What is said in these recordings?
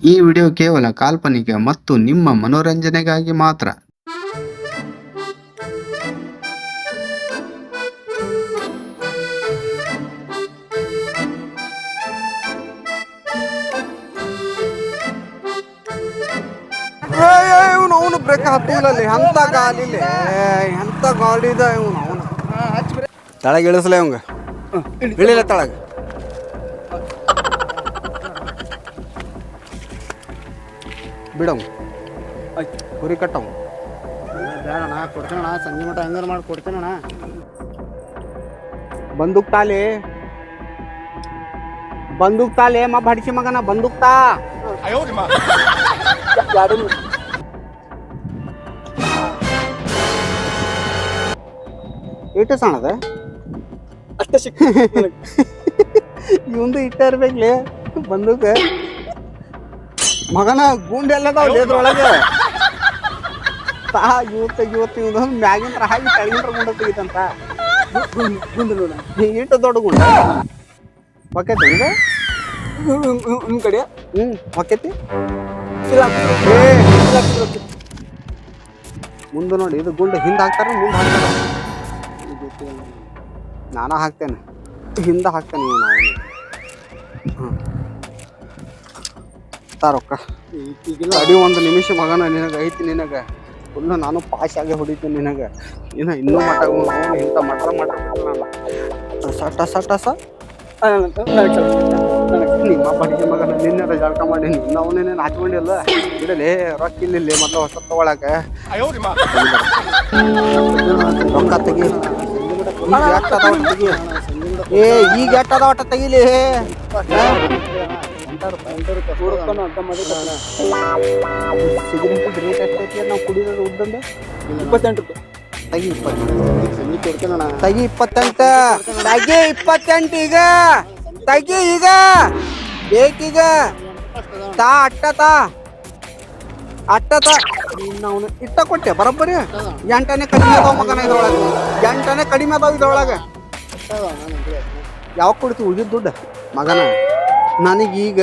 ಈ ವಿಡಿಯೋ ಕೇವಲ ಕಾಲ್ಪನಿಕ ಮತ್ತು ನಿಮ್ಮ ಮನೋರಂಜನೆಗಾಗಿ ಮಾತ್ರ. ಇವನು ಅವನು ಬ್ರೇಕ್ ಅಲ್ಲಿ. ಎಂತ ಗಾಲಿ ಎಂತ ಗಾಡಿ ಇದೆ ಇವನು ಅವನು ತಳಗ ಇಳಿಸ್ಲೇ ಅವಂಗ ಇಳಿಲ್ಲ ತಳಗ. ಬಿಡವ್ ಕುರಿ ಕಟ್ಟವು ಬೇಡಣ್ಣ ಕೊಡ್ತೀನಣ್ಣ ಸಂಜೆ ಮಟ ಹಂಗಾರ ಮಾಡಿ ಕೊಡ್ತೀನಣ್ಣ ಬಂದೂಕ್ ತಾಲಿ ಬಂದೂಕ್ ತಾಲೆ ಮ ಬಡಿಸಿ ಮಗನ ಬಂದೂಕ್ ತಾ. ಏಟು ಸಣ್ಣದ ಅಷ್ಟೇ ಸಿಕ್ಕ ಇವಂದು ಇಟ್ಟ ಇರ್ಬೇಕ್ಲೆ ಬಂದೂಕ. ಮಗನ ಗುಂಡೆಲ್ಲದಾವ ಇದ್ರೊಳಗೆ ತಾ ಇವತ್ತು ಇವತ್ತು ಇವನು ಮ್ಯಾಗಿನ ಹಾಗೆ ಕೆಳಗಿಂದ್ರ ಗುಂಡ ತೆಗಿತಂತ. ಗುಂಡು ನೋಡ ಇಟ್ಟು ದೊಡ್ಡ ಗುಂಡ. ಹೊಕ್ಕೈತಿ ಹಿಂಗ ನಿಮ್ಮ ಕಡೆ? ಹ್ಞೂ ಹೊಕ್ಕೈತಿ ಇಲ್ಲ ಮುಂದೆ ನೋಡಿ ಇದು ಗುಂಡು ಹಿಂದೆ ಹಾಕ್ತಾರೆ ಮುಂದೆ ಹಾಕ್ತಾರೆ. ನಾನ ಹಾಕ್ತೇನೆ. ಹಿಂದೆ ಹಾಕ್ತೇನೆ ಇವ್ನು. ಅವನು ರೊಕ್ಕ ಅಡಿ ಒಂದು ನಿಮಿಷ ಮಗನ ನಿನಗೆ ಐತಿ ನಿನಗೆ. ಫುಲ್ಲು ನಾನು ಪಾಸ್ ಆಗಿ ಹೊಡಿತೀನಿ ನಿನಗೆ. ಇನ್ನು ಇನ್ನೂ ಮಟ ಅವ್ನು ಇಂಥ ಮಟ್ಟ ಮಟ್ಟ ಬಿಟ್ಟಿಲ್ಲ ಟಸ ಟಸ. ಟಸ ನಿಮ್ಮ ಬಡಿಗೆ ಮಗನ ನಿನ್ನೆ ಜಳಕ ಮಾಡಿ ನಿನ್ನ ಅವನೇನೇ ಹಾಕೊಂಡಿಲ್ಲ ಬಿಡಲೇ ರೊಕ್ಕ ಇಲ್ಲಿ ಮತ್ತೆ ಹೊಸ ತಗೊಳಕ ರೊಕ್ಕ ತೆಗಿ. ಈಗ ಎಷ್ಟ್ ಅದಾವ ರೇಟ್ ಎಷ್ಟೈತಿ ನಾವು ಕುಡಿಯೋದು ಉದ್ದಂದ ಇಪ್ಪತ್ತೆಂಟು ರೂಪಾಯಿ ತೆಗಿ ಇಪ್ಪತ್ತು ಸಂಜೆ ಕೊಡ್ತೀನಣ್ಣ ತೆಗಿ ಇಪ್ಪತ್ತೆಂಟು ಇಪ್ಪತ್ತೆಂಟು ಈಗ ತಗಿ ಈಗ ಬೇಕೀಗ ತಾ ಅಟ್ಟ ತಾ ತಾ ಇಟ್ಟ ಕೊಟ್ಟೆ ಬರೋಬ್ಬರಿ. ಎಂಟನೇ ಕಡಿಮೆ ಅದಾವ ಮಗನ ಇದ್ರೊಳಗೆ ಎಂಟನೇ ಕಡಿಮೆ ಅದಾವ ಇದ್ರೊಳಗೆ. ಯಾವ ಕೊಡ್ತಿ ಉಳಿದ ದುಡ್ಡು? ಮಗನ. ನನಗೀಗ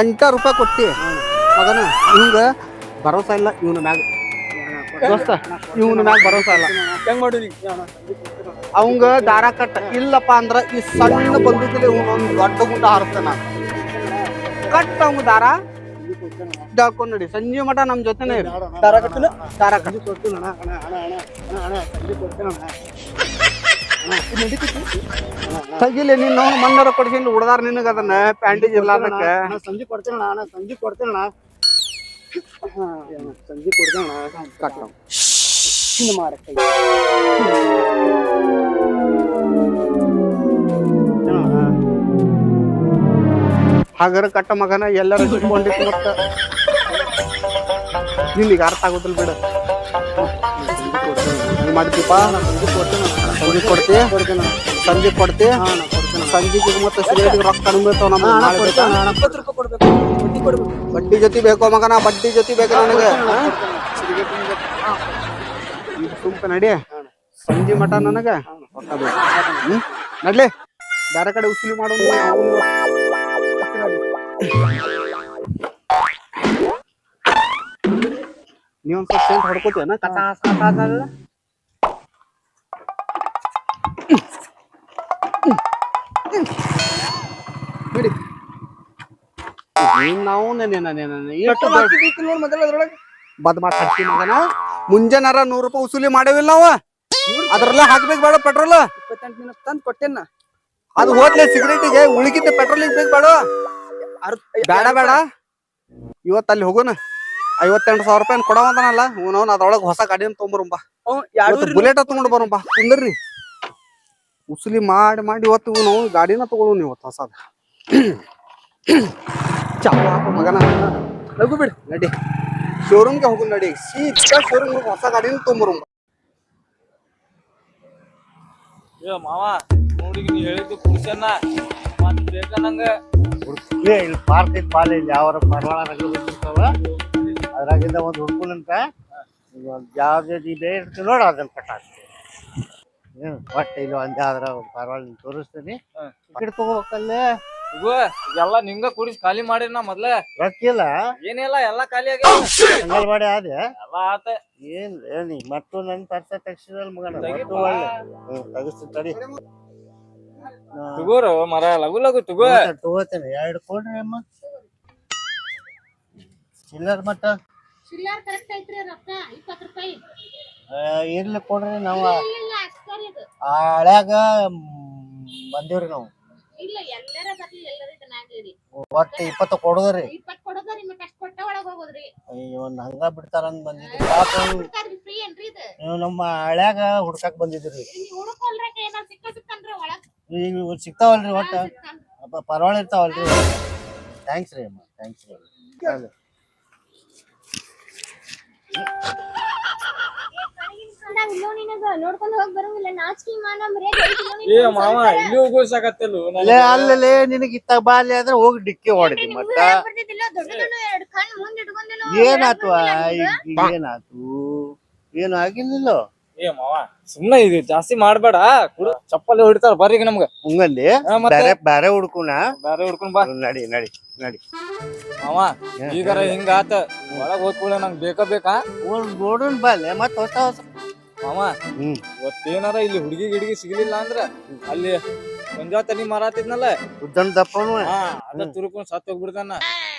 ಎಂಟ ರೂಪಾಯಿ ಕೊಟ್ಟಿ. ಅದನ್ನ ಹಿಂಗೆ ಭರೋಸಾ ಇಲ್ಲ ಇವನ ಮ್ಯಾಗ. ದೋಸ್ತ ಇವನ ಮ್ಯಾಗ ಭರೋಸಾ ಇಲ್ಲ. ಹೆಂಗ್ ಮಾಡಿ ಅವಂಗ ದಾರ ಕಟ್ಟ. ಇಲ್ಲಪ್ಪ ಅಂದ್ರ ಈ ಸಣ್ಣ ಬಂದೂಕಲ್ಲಿ ಒಂದು ದೊಡ್ಡ ಗುಂಡ ಹಾರಿಸ್ತಾನ ಕಟ್ ಅವಂಗ ದಾರ. ಡಾಕೊಂಡ್ ನೋಡಿ. ಸಂಜೆ ಮಠ ನಮ್ ಜೊತೆನೇ ಇರು. ದಾರ ಕಟ್ಟಲು ದಾರ ಕಟ್ಟಿ ಕೊಡ್ತೀನಣ್ಣ ತಗಿಲಿ ನೀನ್ ನಾವು ಮಣ್ಣರ ಕೊಡ್ಸಿಂದ ಉಡ್ದಾರ ನಿನಗ ಅದನ್ನ ಪ್ಯಾಂಟೇಜ್ ಇರ್ಲಾರ್ದಕ್ಕ. ಅಣ್ಣ ಸಂಜೆ ಕೊಡ್ತೀನಣ್ಣ ಅಣ್ಣ ಸಂಜೆ ಕೊಡ್ತೀನಣ್ಣ ಹಾ, ಅಣ್ಣ, ಸಂಜೆ ಕೊಡ್ತೀನಣ್ಣ ಕಟ್ ಅವ್. ಹಿಂಗೆ ಮಾಡಕ್ಕೆ ಹಾಗಾರ ಕಟ್ಟ ಮಗನ ಎಲ್ಲರ ಸಿಕ್ಕೊಂಡಿತ್ತು ಮತ್ತ ನಿನಗೆ ಅರ್ಥ ಆಗುದಿಲ್ಲ ಬಿಡ. ನೀ. ಮಾಡ್ತೀಪ ಸಂಜೆ ಕೊಡ್ತಿ ಸಂಜೆ ಕೊಡ್ತಿ ಸಂಜೆಗೆ ಮತ್ತೆ ಸಿಗರೇಟಿಗೆ ರೊಕ್ಕ ಕಡಿಮೆ ಇರ್ತಾವ ನಮ್ಮ ಎಪ್ಪತ್ತು ರೂಪಾಯಿ ಕೊಡ್ಬೇಕು ಬಡ್ಡಿ ಕೊಡ್ಬೇಕು. ಬಡ್ಡಿ ಜೊತೆ ಬೇಕೋ ಮಗನ ಬಡ್ಡಿ ಜೊತೆ ಬೇಕು ನನಗೆ. ತುಂಬ ಸುಮ್ಕ ನಡಿ. ಸಂಜೆ ಮಠ ನನಗ? ರೊಕ್ಕ ಬೇಕು. ಹ್ಮ್? ನಡ್ಲಿ. ಬೇರೆ ಕಡೆ ಉಸಿಲಿ ಮಾಡೋದು ನೀವ್ ಒಂದ್ ಸ್ವಲ್ಪ ಸೇಂಟ್ ಹೊಡ್ಕೋತೀಯನ ನಾವು ಬದ್ ಮಗನ. ಮುಂಜಾನಾರ ನೂರ್ ರೂಪಾಯಿ ಉಸೂಲಿ ಮಾಡೇವಿಲ್ಲ ನಾವ ಅದ್ರಲ್ಲ ಹಾಕ್ಬೇಕು ಬೇಡ ಪೆಟ್ರೋಲ್. ಇಪ್ಪತ್ತೆಂಟು ಮಿನಿಟ್ ತಂದು ಕೊಟ್ಟೆನ. ಅದು ಹೋದ್ಲೆ ಸಿಗರೇಟಿಗೆ ಉಳಿಕಿದ್ದ ಪೆಟ್ರೋಲ್ ಬೇಕು ಬೇಡ. ಬೇಡ ಬೇಡ. ಇವತ್ತು ಅಲ್ಲಿ ಹೋಗೋಣ. ಐವತ್ತೆಂಟು ಸಾವಿರ ರೂಪಾಯಿ ಕೊಡವಂತಾನಲ್ಲ ಅವನವನ್ ಅದ್ರೊಳಗೆ ಹೊಸ ಗಾಡಿನ ತೊಗೊಂಬರುಂಬ ಎರಡು ಬುಲೆಟ್ ತಗೊಂಡು ಬರೋಂಬ ಕುಂದ್ರಿ ಉಸುಲಿ ಮಾಡಿ ಮಾಡಿ ಇವತ್ತು ನಾವು ಗಾಡಿನ ತಗೊಳ್ಳೋಣ ಇವತ್ತು ಹೊಸದ. ಚಾಪ ಹಾಕು ಮಗನ. ನಗು ಬಿಡು ನಡಿ. ಶೋರೂಮ್ಗೆ ಹೋಗು ನಡಿ. ಸೀದಾ ಶೋರೂಮ್ ಹೊಸ ಗಾಡಿನ ತುಂಬರು ಏ ಮಾವ ನೋಡಿ ನೀ ಹೇಳಿದ್ದು ಕುಡ್ಸನ್ನ ಮತ್ತೆ ಬೇಕ ನಂಗ? ಏ ಇಲ್ಲಿ ಪಾರ್ಕ್ ಐತಿ ಪಾಲ್ ಇಲ್ಲಿ ಯಾವ ಪರವಾಳ ರಗಡ ಬಂದಿರ್ತಾವ ಅದ್ರಾಗಿಂದ ಒಂದು ಹುಡುಗನಂತ ಯಾವ್ದು ಇದೆ ಇರ್ತೀವಿ ನೋಡಿ ಅದನ್ನ ಕಟ್ಟಾಕ್ತೀವಿ. ಹ್ಮ್ ಒಟ್ಟು ಇಲ್ಲಿ ಒಂದೇ ಆದ್ರ ಪರವಾಳ ನಿಂಗೆ ತೋರಿಸ್ತೀನಿ. ಟಿಕೆಟ್ ತಗೋಬೇಕಲ್ಲೇ? ಇಗೋ ಎಲ್ಲ ನಿಂಗ ಕುಡಿಸ್ ಖಾಲಿ ಮಾಡಿ ನಾ ಮೊದ್ಲ. ರೊಕ್ಕಿಲ್ಲ ಏನಿಲ್ಲ ಎಲ್ಲಾ ಖಾಲಿ ಆಗ್ಯಾವ. ಅಂಗನವಾಡಿ ಆದೆ ಎಲ್ಲ ಆತ. ಏನ್ ಏನಿ ಮತ್ತು ನನ್ ಪರ್ಸ ತೆಗ್ಸಿದಲ್ ಮಗನ? ತೆಗಿಪ್ಪ. ಒಳ್ಳೆ. ಹ್ಮ್ ತೆಗಿಸ್ತೀನಿ ತಡಿ. ತಗೋರು ಮರ ಲಗು ಲಗು ತಗೋ. ತಗೋತೇನೆ ಎರಡು ಕೊಡ್ರಿ ಅಮ್ಮ ಚಿಲ್ಲರ್ ಮಟ್ಟ? ಚಿಲ್ಲರ್ ಕರೆಕ್ಟ್ ಐತ್ರಿ ರೊಕ್ಕ ಇಪ್ಪತ್ತು ರೂಪಾಯಿ. ಇರ್ಲಿ ಕೊಡ್ರಿ ನಾವು. ಹಳ್ಯಾಗ ಬಂದಿವ್ರಿ ನಾವು. ಇಲ್ಲ ಎಲ್ಲರ ಬರ್ಲಿ ಎಲ್ಲರ ಒಟ್ಟು ಇಪ್ಪತ್ತು ಕೊಡೋದ್ರಿ. ಇಪ್ಪತ್ ಕೊಡೋದ್ರಿ ಮತ್ತ ಅಷ್ಟ್ ಕೊಟ್ಟ ಒಳಗ್ ಹೋಗೋದ್ರಿ. ಅಯ್ಯೋ ಹಂಗ ಬಿಡ್ತಾರಂತ ಬಂದಿದ್ರಿ. ಪಾಪ ಫ್ರೀ ಏನ್ರಿ ಇದು? ಇವ್ರು ನಮ್ಮ ಹಳ್ಯಾಗ ಹುಡ್ಕಾಕ್ ಬಂದಿದ್ರಿ. ಇಲ್ಲಿ ಹುಡುಕೊಲ್ರಕ ಏನಾರ ಸಿಕ್ಕ ಸಿಕ್ಕನ್ರಿ ಒಳಗ್. ಈಗ ಸಿಗ್ತಾವಲ್ರಿ ಒಟ್ಟ. ಪರವಾಳ ಇರ್ತಾವಲ್ರಿ ಥ್ಯಾಂಕ್ಸ್ ರೀ ಅಮ್ಮ ಥ್ಯಾಂಕ್ಸ್ ರೀ. ನಾವ್ ಇಲ್ಲೋ ನಿನಗ ನೋಡ್ಕೊಂಡ್ ಹೋಗ್ ಬರಂಗಿಲ್ಲ ನಾಚಿಕೆ ಮಾನ ಮರ್ಯಾದೆ ಐತಿಲ್ಲೋ ಏ? ಮಾವ ಇಲ್ಲಿ ಹೋಗೋಸಾಕತ್ತಿಲ್ಲ ಅಲ್ಲೇ ಅಲ್ಲೇ ನಿನಗೆ ಇತ್ತ ಬಾಲ್ಯ ಅಂದ್ರೆ ಹೋಗಿ ಡಿಕ್ಕಿ ಹೊಡೆದಿ ಮತ್ತ? ಹೇಳಕ್ ಬರ್ತಿದ್ದಿಲ್ಲ, ದೊಡ್ಡ ದೊಡ್ಡ ಎರಡ್ ಕಣ್ ಮುಂದ್ ಇಟ್ಕೊಂಡೇನೋ ಏನಾತು ಏನಾತು ಏನು ಆಗಿರ್ಲಿಲ್ಲ? ಏ ಮಾವ ಸುಮ್ನೆ ಇದು ಜಾಸ್ತಿ ಮಾಡ್ಬೇಡ. ಕುಡು ಚಪ್ಪಲಿ ಹೊಡಿತಾರ ಬರ್ರಿ ಈಗ ನಮ್ಗ. ಹಂಗಲ್ಲಿ? ಹಾ, ಮತ್ತೆ? ಬ್ಯಾರೆ ಬೇರೆ ಹುಡ್ಕುನ? ಬ್ಯಾರೆ ಹುಡ್ಕೊಂಡ್ ಬಾ. ನಡಿ ನಡಿ ನಡಿ. ಮಾವ ಈಗಾರ ಹಿಂಗಾತ ಒಳಗ್ ಹೋಗ್ಕೊಳ್ಳ ನಂಗ್ ಬೇಕಾ ಬೇಕಾ? ಒಂದ್ ಗೋಡನ್ ಬಾಲ್ಯ ಮತ್ತ ಹೊಸ ಹೊಸ ಮಾವ ಹ್ಮ್. ಇವತ್ತೇನಾರ ಇಲ್ಲಿ ಹುಡುಗಿ ಗಿಡಿಗೆ ಸಿಗ್ಲಿಲ್ಲ ಅಂದ್ರ ಅಲ್ಲಿ ಗೊಂಜಾಳ ತನಿ ಮಾರಾತಿದ್ನಲ್ಲ. ಉದ್ದನ್ ದಪ್ಪನು. ಹಾ ಅದ ತುರುಕೊಂಡ್ ಸತ್ ಹೋಗ್ಬಿಡ್ತಾನ.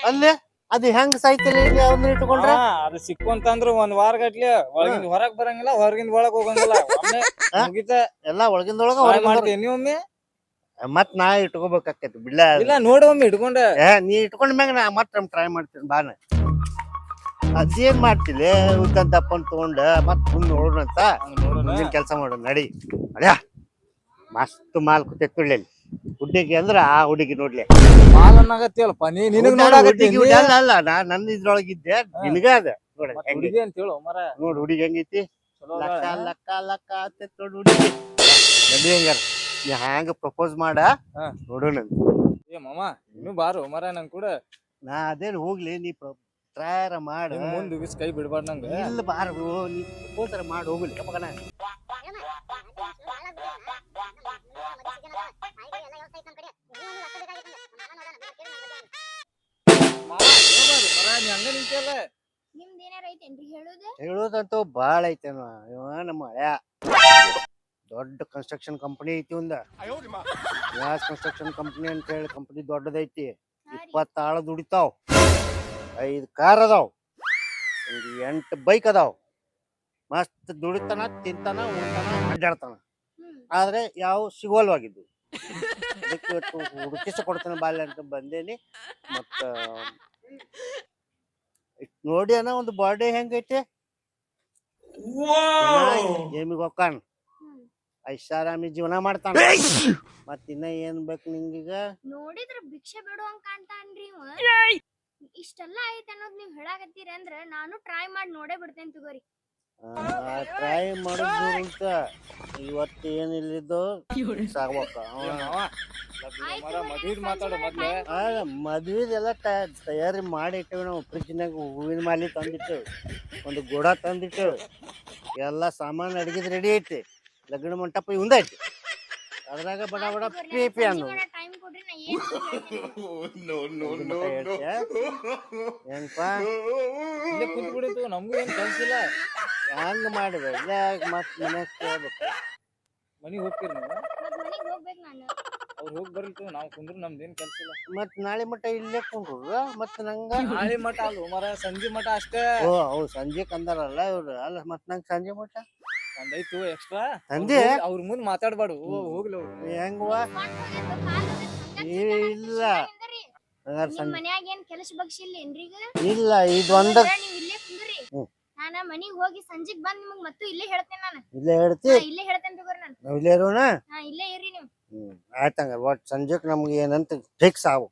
ಅಲ್ಲಿ? ಅದು ಹೆಂಗ್ ಸಾಯ್ತಿಲ್ಲ ಇಲ್ಲಿ ಅವ್ನ ಇಟ್ಕೊಂಡ್ರ? ಹಾ, ಅದು ಸಿಕ್ಕೊಂತಂದ್ರ ಒಂದ್ ವಾರ ಗಟ್ಲೆ ಒಳಗಿಂದ ಹೊರಗ್ ಬರಂಗಿಲ್ಲ ಹೊರಗಿಂದ ಒಳಗ್ ಹೋಗಂಗಿಲ್ಲ. ಒಮ್ಮೆ ಹಾ? ಮುಗಿತ. ಎಲ್ಲಾ ಒಳಗಿಂದ ಒಳಗ ಹೊರಗಿಂದ ಮಾಡ್ತೀನಿ ನೀ ಒಮ್ಮೆ ಮತ್ ನಾ ಇಟ್ಕೋಬೇಕಾಕೈತಿ ಬಿಡ್ಲ. ಇಲ್ಲ ನೋಡಿ ಒಮ್ಮೆ ಹಿಡ್ಕೊಂಡ ಏ ನೀ ಇಟ್ಕೊಂಡ್ ಮ್ಯಾಗ ನಾ ಮತ್ತೆ ಟ್ರೈ ಮಾಡ್ತೀನಿ ಬಾನ ಅದೇನ್ ಮಾಡ್ತಿಲ್ಲ ಉದ್ದ ದಪ್ಪನ್ ತಗೊಂಡ ಮತ್ ಮುಂದ್ ನೋಡೋಣ ಅಂತ. ಮುಂದಿನ ಕೆಲಸ ಮಾಡೋಣ ನಡಿ. ಅಡ್ಯಾ ಮಸ್ತ್ ಮಾಲ್ ಕೂತೈತಿ ಹುಡುಗಿ ಅಂದ್ರ ಆ ಹುಡುಗಿ ನೋಡ್ಲಿ. ಮಾಲ್ ನೀ ನಿನಗ್ ಹುಡುಗಿ ಅಲ್ಲ ಅಲ್ಲ ನಾ ನನ್ನ ಇದ್ರೊಳಗಿದ್ದೆ. ನಿನಗ ಅದ. ನೋಡ ಹುಡುಗಿ ಅಂತ ಹೇಳು ಮರ. ನೋಡ್ ಹುಡುಗಿ ಹೆಂಗೈತಿ? ಲಕ್ಕ. ಲಕ್ಕ ಲಕ್ಕ ಅಂತ ಹುಡುಗಿ. ನಡಿ ಹೆಂಗಾರ. ನೀ ಹ್ಯಾಂಗ ಪ್ರಪೋಸ್ ಮಾಡ. ನೋಡೋಣ ಏ ಮಾಮ ಇನ್ನು ಬಾರು ಮರ ನನ್ ಕೂಡ. ನಾ ಅದೇನ್ ಹೋಗ್ಲಿ ನೀ ಟ್ರಯರ್ ಮಾಡ. ಮುಂದೆ ಉಗಿಸ್ ಕೈ ಬಿಡ್ಬಾರ್ದ ನಂಗ. ಇಲ್ಲ ಬಾರ ಪ್ರಪೋಸ್ ಮಾಡಿ ಹೋಗ್ಲಿ ಮಗನ ಹೇಳೋದಂತೂ ಬಾಳ ಐತೇನ ಇವ ನಮ್ಮ ಹಳೆಯ ದೊಡ್ಡ ಕನ್ಸ್ಟ್ರಕ್ಷನ್ ಕಂಪನಿ ಐತಿ ಒಂದ ಕನ್ಸ್ಟ್ರಕ್ಷನ್ ಕಂಪನಿ ಅಂತ ಹೇಳಿ ಕಂಪನಿ ದೊಡ್ಡದೈತಿ. ಇಪ್ಪತ್ತಾಳ ದುಡಿತಾವ್ ಐದ್ ಕಾರ್ ಅದಾವ್. ಎಂಟು ಎಂಟ್ ಬೈಕ್ ಅದಾವ್. ಮಸ್ತ್ ದುಡಿತಾನ ತಿಂತಾನ ಉಣ್ತಾನ ಅಡ್ಡಾಡ್ತಾನ. ಆದ್ರೆ ಯಾವ ಸಿಗೋಲ್ವಾಗಿದ್ದು. ಅದಕ್ಕೆ ಇವತ್ತು ಹುಡುಕಿಸ ಕೊಡ್ತಾನೆ ಬಾಲ್ಯ ಅಂತ ಬಂದೇನಿ. ಮತ್ತ ಇಷ್ಟ್ ನೋಡಿ ಅಣ್ಣ ಒಂದು ಬರ್ಡೇ ಹೆಂಗೈತೆ? ಜೇಮಿಗೆ ಹೋಗ್ತಾನ ಹ್ಮ್. ಐಷಾರಾಮಿ ಜೀವನ ಮಾಡ್ತಾನ. ಮತ್ತಿನ್ನ ಇನ್ನ ಏನ್ ಬೇಕು ನಿಂಗೀಗ? ನೋಡಿದ್ರೆ ಭಿಕ್ಷೆ ಬಿಡುವಂಗ್ ಕಾಣ್ತಾನ್ರಿ ಇವ. ಇಷ್ಟೆಲ್ಲ ಐತೆ ಅನ್ನೋದ್ ನೀವ್ ಹೇಳಾಕತ್ತೀರಿ ಅಂದ್ರ ನಾನು ಟ್ರೈ ಮಾಡಿ ನೋಡೇ ಬಿಡ್ತೇನೆ ತಗೋರಿ. ಟ್ರೈ ಮಾಡಿದ್ರಂತ ಅಂತ. ಇವತ್ತು ಏನಿಲ್ಲಿದ್ದು ಸಾಗ್ಬೇಕ ಮದ್ವಿದೆಲ್ಲ ತಯಾರಿ ಮಾಡಿ ಇಟ್ಟೇವಿ ನಾವು. ಫ್ರಿಜ್ನಾಗ ಹೂವಿನ ಮಾಲಿ ತಂದಿಟ್ಟು ಒಂದು ಗೋಡ ತಂದಿಟ್ಟು ಎಲ್ಲ ಸಾಮಾನು ಅಡಿಗೆದ್ ರೆಡಿ ಐತಿ. ಲಗ್ನ ಮಂಟಪ ಇವಂದ ಐತಿ. ಅದ್ರಾಗ ಬಡ ಬಡ ಪಿ ಪಿ ಅನ್ನು ಟೈಮ್ ಕೊಡ್ರಿ ನಾ ಏನ್ ಹೆಂಗಪ್ಪ ಇಲ್ಲೇ ಕುಂತ್ ನಮಗೂ ನಮ್ಗೂ ಏನ್ ಕೆಲ್ಸಿಲ್ಲ ಹೆಂಗ್ ಮಾಡಿದೆ ಮತ್ ಮನ್ಯಾಗ ಕೇಳ್ಬೇಕು. ಮನಿಗ್ ಹೋಗ್ತೀರಿ ನೀವು? ಮತ್ ಮನೆಗ್ ಹೋಗ್ಬೇಕು ನಾನು. ಅವ್ರು ಹೋಗಿ ಬರ್ಲಿತ್ತು ನಾವು ಕುಂದ್ರು ನಮ್ದೇನ್ ಕೆಲ್ಸಿಲ್ಲ ಮತ್ ನಾಳೆ ಮಟ್ಟ ಇಲ್ಲೇ ಕುಂಡ್ರು ಮತ್ ನಂಗ? ನಾಳೆ ಮಠ ಅಲ್ವ ಮರ ಸಂಜೆ ಮಠ ಅಷ್ಟೇ. ಓ ಅವ್ ಸಂಜೆ ಕಂದಾರಲ್ಲ ಇವ್ರು. ಅಲ್ಲ ಮತ್ ನಂಗೆ ಸಂಜೆ ಮಟ್ಟ ಒಂದೈತು ಎಕ್ಸ್ಟ್ರಾ ತಂದೆ? ಅವ್ರ ಮುಂದ್ ಮಾತಾಡ್ಬಾರ್ದು ಓ, ಹೋಗ್ಲಿ ಅವ್ರು. ಹೆಂಗವ? ಇಲ್ಲ. ನಿಮ್ ಮನ್ಯಾಗ ಏನ್ ಕೆಲಸ ಬಗ್ಸಿಲ್ಲ ಇಲ್ಲ ಇದು ಒಂದ ಹಂಗಾರ ನೀವ್ ಇಲ್ಲೇ ಕುಂದ್ರಿ ಹ್ಮ್. ನಾನ ಮನಿಗ್ ಹೋಗಿ ಸಂಜಿಗ್ ಬಂದ್ ನಿಮಗ್ ಮತ್ತು ಇಲ್ಲೇ ಹೇಳ್ತೇನೆ ನಾನು ಇಲ್ಲೇ ಹೇಳ್ತಿ? ಹಾ, ಇಲ್ಲೇ ಹೇಳ್ತೇನೆ ತಗೋರಿ ನಾನು ನಾವ್ ಇಲ್ಲೇ ಇರೋಣ? ಹಾ ಇಲ್ಲೇ ಇರ್ರಿ ನೀವು ಹ್ಮ್ ಆಯ್ತಂಗ ಒಟ್ ಸಂಜೆಕ್ ನಮ್ಗೆ ಏನಂತ ಫಿಕ್ಸ್ ಆವು.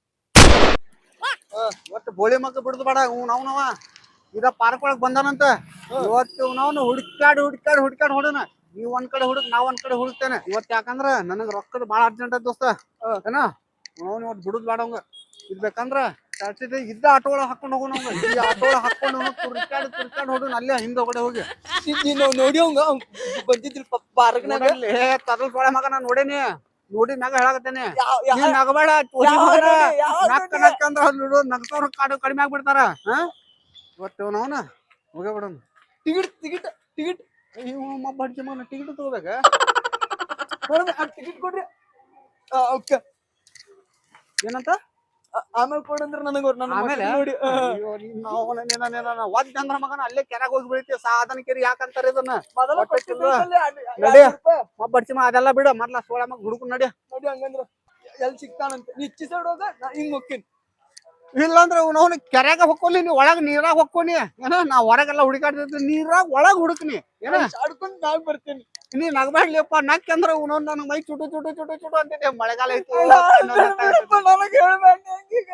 ಒಟ್ಟು ಬೋಳಿ ಮಕ್ಕ ಬಿಡುದು ಬೇಡ. ಹ್ಞೂ ನಾವ್. ಈಗ ಪಾರ್ಕ್ ಒಳಗ್ ಬಂದಾನಂತ. ಇವತ್ತು ನಾವು ಹುಡ್ಕಾಡ್ ಹುಡ್ಕಾಡ್ ಹುಡ್ಕಾಡ್ ಹೊಡೋಣ ನೀವ್ ಒಂದ್ ಕಡೆ ಹುಡುಕ್ ನಾವ್ ಒಂದ್ ಕಡೆ ಹುಡುಕ್ತೇನೆ. ಇವತ್ ಯಾಕಂದ್ರ ನನಗ್ ರೊಕ್ಕದ ಬಾಳ ಅರ್ಜೆಂಟ್ ದೋಸ್ತ. ಏನ? ಅವ್ನು ಇವತ್ತು ಬಿಡುದ್ ಬಾಡಂಗ ಇದ್ ಬೇಕಂದ್ರ ಇದ್ದ ಆಟೋ ಒಳಗ್ ಹಾಕೊಂಡ್ ಹೋಗೋಣ ಈ ಆಟೋ ಒಳಗ್ ಹಾಕೊಂಡು ಹೋಗೋಣ ತುರ್ಕಾಡ್ ತುರ್ಕಾಡ್ ಅಲ್ಲೇ ಹಿಂದ ಕಡೆ ಹೋಗಿ. ನೋಡಿ ಅವಂಗ. ಬಂದಿದ್ರಿ ಪಾರ್ಕ್ನಾಗ ತರಲ್ ಸೊಳೆ ಮಗ ನಾನ್ ನೋಡೇನಿ. ನೋಡಿ ನಗ ಹೇಳಾಕತ್ತೇನೆ. ನಗಬೇಡ ನಕ್ಕ? ನಕ್ಕ ಅಂದ್ರ ನೋಡು ಕಾಡು ಕಡಿಮೆ ಆಗ್ಬಿಡ್ತಾರ. ಹಾ? ಒಟ್ಟು ಅವನ? ಹೋಗೇ ಬಿಡೋಣ ಟಿಕೆಟ್ ಟಿಕೆಟ್ ಟಿಕೆಟ್. ಇವ ಬಡ್ಜಿ ಮಗನ ಟಿಕೆಟ್ ತಗೋಬೇಕ? ಟಿಕೆಟ್ ಕೊಡ್ರಿ. ಆ, ಓಕೆ. ಏನಂತ? ಆಮೇಲೆ ಕೊಡಂದ್ರ ನನಗೆ ನನ್ನ ಆಮೇಲೆ? ನೋಡಿ ಆ, ಒದ್ದ ಅಂದ್ರ ಮಗನ ಅಲ್ಲೇ ಕೆರೆಗೆ ಹೋಗಿ ಬೀಳ್ತಿ ಸಾಧನ ಕೆರೆ ಯಾಕಂತಾರ ಇದನ್ನ? ಮೊದಲ ನಡಿ. ಎರಡ್ ರೂಪಾಯಿ. ಮಗ ಅದೆಲ್ಲ ಬಿಡ. ಮೊದ್ಲ ಸೋಳ ಮಗ ಹುಡುಕು ನಡಿ. ನೋಡಿ ಹಂಗಂದ್ರ. ಎಲ್ಲಿ ಸಿಗ್ತಾನಂತ? ನೀ ಇಚ್ಚಿ ಸೈಡ್ ಹೋಗ ನಾ ಹಿಂಗ್ ಹೋಗ್ತೀನಿ. ಇಲ್ಲಾಂದ್ರ ಅವನು ಕೆರೆಗ ಹೊಕ್ಕೊಲಿ ನೀ ಒಳಗ್ ನೀರಾಗ ಹೊಕ್ಕೋನಿ. ಏನ ನಾ ಹೊರಗೆಲ್ಲ ಹುಡುಕಾಡ್ತಿದ್ವಿ ನೀರಾಗ ಒಳಗ್ ಹುಡುಕ್ನಿ. ಏನ ಆಡ್ಕೊಂಡ್ ನಾವ್ ಬರ್ತೀನಿ. ನೀ ನಗ್ಬೇಡ್ಲಿಪ್ಪ ನಕ್ ಅಂದ್ರ ಅವನು ನನ್ ಮೈ ಚುಟು ಚುಟು ಚುಟು ಚುಟು ಅಂತಿದ್ದೆ. ಮಳೆಗಾಲ ಐತಿ ಅಲ್ಲ, ಬಿಡಪ್ಪ, ನನಗ್ ಹೇಳ್ಬೇಡ ಹಂಗೀಗ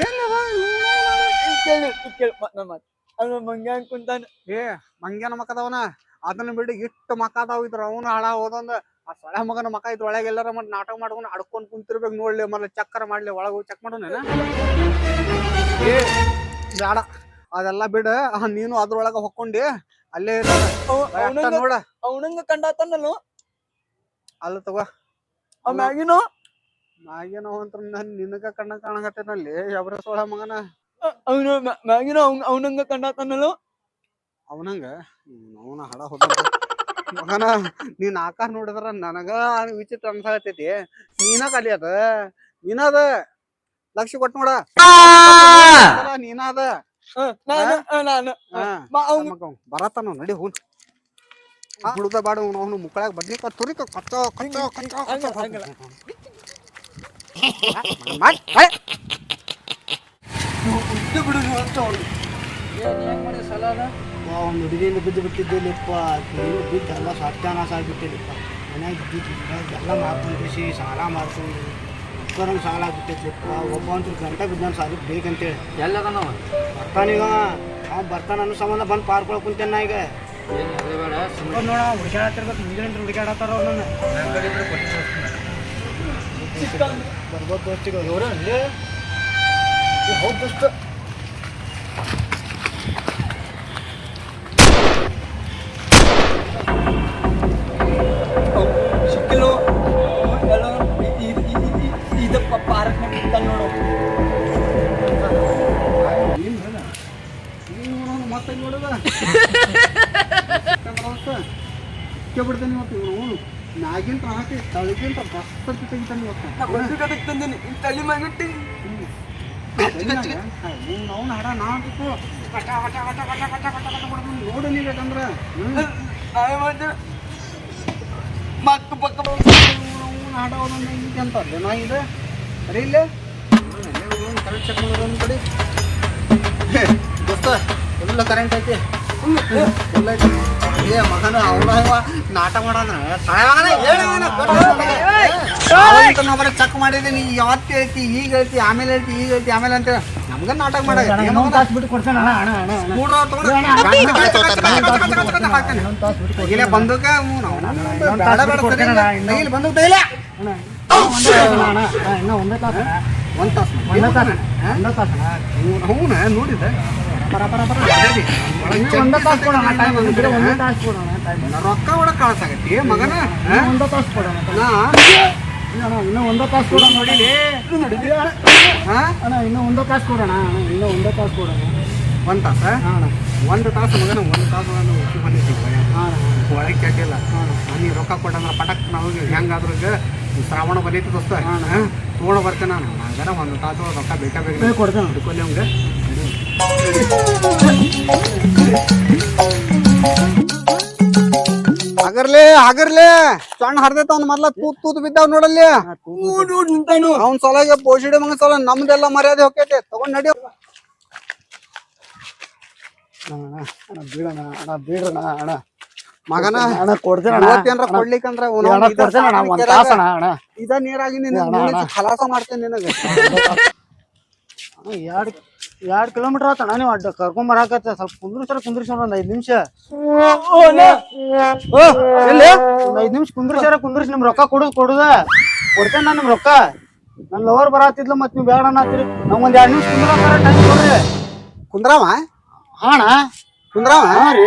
ಏನವ ಈಗ ಕೇಳಿ ಈಗ ಕೇಳಿ. ಮ- ನನ್ ಮಾತ್ ಅವ್ನ ಮಂಗ ಕುಂತಾನ. ಏ ಮಂಗ್ಯಾನ ಮಕದವನ ಅದನ್ನ ಬಿಡಿ ಇಟ್ಟು ಮಕ ಅದಾವ ಇದ್ರ. ಅವನು ಹಾಳ ಹೋದಂದ. ಆ ಸೊಳೆ ಮಗನ ಮಕ ಇದ್ರ ಒಳಗೆ ಎಲ್ಲಾರ ಮತ್ತೆ ನಾಟಕ ಮಾಡ್ಕೊಂಡು ಅಡ್ಕೊಂಡ್ ಕುಂತಿರ್ಬೇಕು ನೋಡ್ಲಿ ಮಲ್ಲ ಚಕ್ಕರ ಮಾಡ್ಲಿ ಒಳಗೆ ಹೋಗಿ ಚೆಕ್ ಮಾಡೋಣ ಬೇಡ. ಅದೆಲ್ಲ ಬಿಡ ನೀನು ಅದ್ರೊಳಗ ಹೊಕ್ಕೊಂಡಿ ಅಲ್ಲೇ ನೋಡ. ಅವನಂಗ ಕಂಡಾತನಲ್ಲ ಅಲ್ಲ ತಗೋ. ಮ್ಯಾಗಿನೋ? ಅಂತ ನನ್ ನಿನಗ ಕಣ್ಣ ಕಾಣಕತ್ತೇನಲ್ಲಿ ಎಬ್ರ ಸೊಳ ಮಗನ? ಅವನು ಮ್ಯಾಗಿನೋ ಅವ್ನ ಅವನಂಗ ಕಂಡಾತನಲ್ಲ ಅವನಂಗ? ಅವನ ಹಡ ಹೋದ ಮಗನ ನೀನ್ ಆಕಾರ ನೋಡಿದ್ರ ನನಗ ವಿಚಿತ್ರ ಅನ್ಸಾಕತ್ತೈತಿ ನೀನ ಕಲಿ ಅದ ನೀನದ. ಲಕ್ಷ ಕೊಟ್ ನೋಡ. ನೀನದ. ಬರತ್ತಾನ ನಡಿ ಹೂನ್ ಹುಡುಗ ಬಾಡ ಅವನು ಮುಕ್ಕಳಾಗ ಬದ್ನಿಕ ತುರಿಕ ಕಚ್ಚ ಕಚ್ಚ ಕಚ್ಚ ಬಿಡು ಅಂತ ಇದು ಬಿಡು ಮಾಡಿ ಅಂತ ಅವ್ನು ಹುಡುಗಿಯಿಂದ ಬಿದ್ದು ಬಿಟ್ಟಿದ್ದಿಲ್ಲಪ್ಪ ಕೈಲಿ ಬಿದ್ದು ಎಲ್ಲ ಸತ್ಯಾನಾಶ ಆಗ್ಬಿಟ್ಟಿಲ್ಲಪ್ಪ ಮನ್ಯಾಗ ಬಿದ್ದಿದ್ದ ಎಲ್ಲ ಮಾಡ್ಕೊಂಡಿಸಿ ಸಾಲ ಮಾಡ್ಕೊಂಡು ಒಬ್ಬರಂಗೆ ಸಾಲ ಆಗ್ಬಿಟ್ಟಿದ್ಲಿಪ್ಪ ಒಬ್ಬ ಅಂತ ಗಂಟೆ ಬಿದ್ದಾನ ಸಾಲ ಬೇಕಂತೇಳಿ. ಎಲ್ಲ ಬರ್ತಾನೀಗ ಅವ್ನು ಬರ್ತಾನ ಅನ್ನೋ ಸಂಬಂಧ ಬಂದು ಪಾರ್ಕೊಳಕ್ ಕುಂತೇನ ನಾ ಈಗ. ನೋಡ ಹುಡುಕಾಡತ್ತಿರ್ಬೇಕು ಮುಂಜಾನೆ ಹುಡುಕಾಡತ್ತಾರ ಅವ್ರನ್ನ ಬರ್ಬೋದು ದೋಸ್ತಿಗೆ ಇವ್ರು? ಬಿಡ್ತೇನೆ ಇವತ್ತು ಇವನು ನಾಗಿಂತ ಹಾಕಿ ತಳಗಿಂತ ಬಸ್ತ ತೆಗಿತಾನೆ ಇವತ್ತು ತಂದೀನಿ. ತಲೆ ಮಗಿಟ್ಟು ಅವನ ಹಡ ನಾ ಬಿಟ್ಟು ಕಟ ನೋಡು ನಾವೇ ಮಕ್ಕ ಪಕ್ಕ ಅವನ ಹಡ ಒಂದೊಂದು ಹಿಂಗೆ ಇಲ್ಲ ನಾ ಇದೆ. ಸರಿ ಇಲ್ಲೇ? ಕರೆಂಟ್ ಚೆಕ್ ಮಾಡೋದು ಒಂದು ಕಡೆ. ಹೇ, ದೋಸ್ತ ಎಲ್ಲ ಕರೆಂಟ್ ಐತಿ. ಎಲ್ಲ ಐತಿ. ಏ ಮಗನ ಅವನ ನಾಟ ಮಾಡೋಣ ಬರೀ ಚೆಕ್ ಮಾಡಿದೀನಿ ಯಾವತ್ತು ಹೇಳ್ತಿ ಈಗ ಹೇಳ್ತಿ ಆಮೇಲೆ ಹೇಳ್ತಿ ಈಗ ಹೇಳ್ತಿ ಆಮೇಲೆ ಅಂತ ನಮ್ಗ ನಾಟಕ ಮಾಡ ಬಿಟ್ಟು ಕೊಡ್ತೇನೆ ಅಣ್ಣ ಅಣ್ಣ ಅಣ್ಣ ಇಲ್ಲೇ ಬಂದೂಕ ಇಲ್ಲ. ಬಂದೂಕ ಇಲ್ಲ ಒಂದೇ ತಾಸು ಒಂದ್ ತಾಸು ಒಂದೇ ತಾಸು ಒಂದೇ ತಾಸು ಹೌನ ನೋಡಿದ ಪರ ಪರ ಪರ. ಅದೇರಿ. ಒಳಗ್ ಚೆಕ್ ಒಂದೇ ತಾಸು ಕೊಡೋಣ ಟೈಮ್ ಒಂದೇ ತಾಸು ಕೊಡೋಣ ಟೈಮ್ ರೊಕ್ಕ ಒಳಗ್ ಕಳ್ಸಾಗತ್ತಿ. ಮಗನ? ಹಾ? ಒಂದೇ ತಾಸು ಕೊಡೋಣ ನಾ? ಅಣ್ಣ ಇನ್ನೂ ಒಂದೇ ತಾಸು ಕೊಡೋಣ ನೋಡಿಲಿ? ಹಾ ಅಣ್ಣ ಇನ್ನೂ ಒಂದೇ ತಾಸು ಕೊಡೋಣ ಅಣ್ಣ. ಇನ್ನೂ ಒಂದೇ ತಾಸು ಕೊಡೋಣ ಒಂದ್ ತಾಸ? ಹಾಂ ಅಣ್ಣ. ಒಂದು ತಾಸು ಮಗನ ಒಂದು ತಾಸು ನಾನು ಉಕ್ಕಿ ಬಂದಿದ್ದೀವಿ ಹಾಂ ಅಣ್ಣ ಒಳಗೆ ಕೆಟ್ಟಿಲ್ಲ ನೀ ರೊಕ್ಕ ಕೊಟ್ಟಂದ್ರ ಪಟಕ್ ನಾವು ಹೆಂಗಾದ್ರೂ ಈಗ ಶ್ರಾವಣ ಬರೀತಿ ದೋಸ್ತ. ತೊಗೊಂಡು ಬರ್ತೇನೆ ನಾನು. ಹಂಗಾರ ಒಂದು ತಾಸು ರೊಕ್ಕ ಬೇಕಾ ಬೇಕು ಕೊಡ್ತೇನೆ. ಹಿಡ್ಕೊಲ್ಲಿ ಅವಂಗ ಹಗರ್ಲೆ ಹಗರ್ಲೆ. ಸಣ್ಣ ಹರ್ದೈತ ಅವ್ನ ಮೊದ್ಲ ತೂತ್ ತೂತ್ ಬಿದ್ದಾವ್ ನೋಡಲ್ಲಿ. ನಿಂತಾನು ಅವ್ನ ಸಲಗೆ ಪೋಷಿಡಿ ಮಗ ಸಲ ನಮ್ದೆಲ್ಲ ಮರ್ಯಾದೆ ಹೋಗ್ತೈತೆ ತಗೊಂಡ್ ನಡಿ. ಅಣ್ಣ ಬೀಡಣ ಅಣ್ಣ ಬೀಡಣ ಅಣ್ಣ ಮಗನ ಅಣ್ಣ ಕೊಡ್ತೇನೆ ಇವತ್ತೇನ್ರ ಕೊಡ್ಲಿಕ್ಕಂದ್ರ ಇದ ನೀರಾಗಿ ನಿನ್ನ ಖಲಾಸ ಮಾಡ್ತೇನೆ ನಿನಗೆ. ಎರಡು ಎರಡು ಕಿಲೋಮೀಟರ್ ಆತ ನೀವು ಅಡ್ಡ ಕರ್ಕೊಂಡ್ ಬರಾಕತ್ತ ಸ್ವಲ್ಪ ಕುಂದ್ರಿಸ್ರ ಕುಂದ್ರಿಸ್ರ ಒಂದ್ ಐದ್ ನಿಮಿಷ. ಒಂದ್ ಐದ್ ನಿಮಿಷ ಕುಂದ್ರಿಸ್ಯಾರ ಕುಂದ್ರಿಸಿ ನಿಮ್ ರೊಕ್ಕ ಕೊಡುದ್ ಕೊಡುದ? ಕೊಡ್ತೇನೆ ನಾನು ನಿಮ್ ರೊಕ್ಕ? ನನ್ ಲವರ್ ಬರಾತಿದ್ಲ ಮತ್ ನೀವ್ ಬೇಡ ಅನ್ನತ್ತೀರಿ ನಮ್ ಒಂದ್ ಎರಡ್ ನಿಮಿಷ ಕುಂದ್ರ ಟೈಮ್ ಕೊಡ್ರಿ. ಕುಂದ್ರಾವ? ಹಾಣ ಅಣ್ಣ ಕುಂದ್ರಾವ? ಹಾ ರೀ.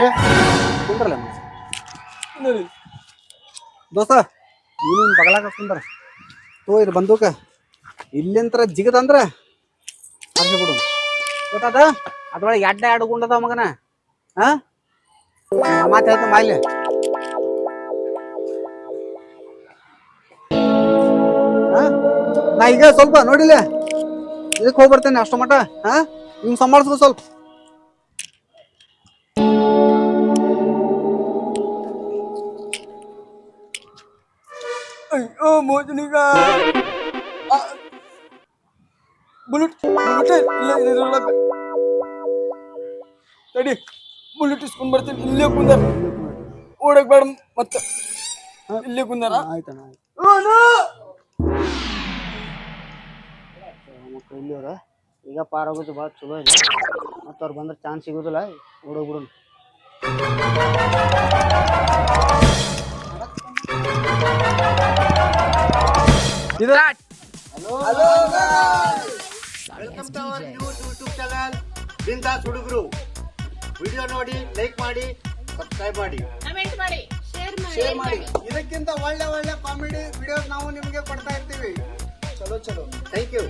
ಕುಂದ್ರಲ್ಲ ದೋಸ್ತ ನೀನು ಬಗಲಾಕ ಕುಂದ್ರ. ತೋ ಇದು ಬಂದೂಕ. ಇಲ್ಲಿಂತ್ರ ಜಿಗದಂದ್ರ ಅಲ್ಲಿ ಬಿಡು ಗೊತ್ತಾದ? ಅದ್ರೊಳಗೆ ಎಡ್ಡ ಎರಡು ಗುಂಡದ ಮಗನ ಹಾ ಮಾತು ಹೇಳ್ತ ಹಾ? ನಾ ಈಗ ಸ್ವಲ್ಪ ನೋಡಿಲ್ಲ ಇದಕ್ಕೆ ಹೋಗ್ಬರ್ತೇನೆ ಅಷ್ಟು ಮಟ ಹಾ ನಿಮ್ಗೆ ಸಂಭಾಳಿಸ್ಕೊ ಸ್ವಲ್ಪ. ಅಯ್ಯೋ ಮೋಜನಿಗ ಬುಲೆಟ್ ಬುಲೆಟ್ ತಡಿ ಬುಲೆಟ್ ಇಸ್ಕೊಂಡ್ ಬರ್ತೀನಿ. ಇಲ್ಲೇ ಕುಂದ ಓಡಕ್ ಬೇಡ ಮತ್ತೆ. ಇಲ್ಲೇ ಕುಂದಾರ. ಆಯ್ತಣ್ಣ ಇಲ್ಲಿವ್ರ? ಈಗ ಪಾರಾಗೋದು ಭಾಳ ಚಲೋ ಇದೆ. ಮತ್ತೆ ಅವ್ರು ಬಂದ್ರೆ ಚಾನ್ಸ್ ಸಿಗೋದಿಲ್ಲ. ಓಡೋಗ್ಬಿಡು welcome our news YouTube channel ಬಿಂದಾಸ್ ಹುಡುಗರು ವಿಡಿಯೋ ನೋಡಿ ಲೈಕ್ ಮಾಡಿ ಸಬ್ಸ್ಕ್ರೈಬ್ ಮಾಡಿ. ಶೇರ್ ಮಾಡಿ ಇದಕ್ಕಿಂತ ಒಳ್ಳೆ ಒಳ್ಳೆ ಕಾಮಿಡಿ ವಿಡಿಯೋಸ್ ನಾವು ನಿಮಗೆ ಕೊಡ್ತಾ ಇರ್ತೀವಿ. ಚಲೋ ಚಲೋ. Thank you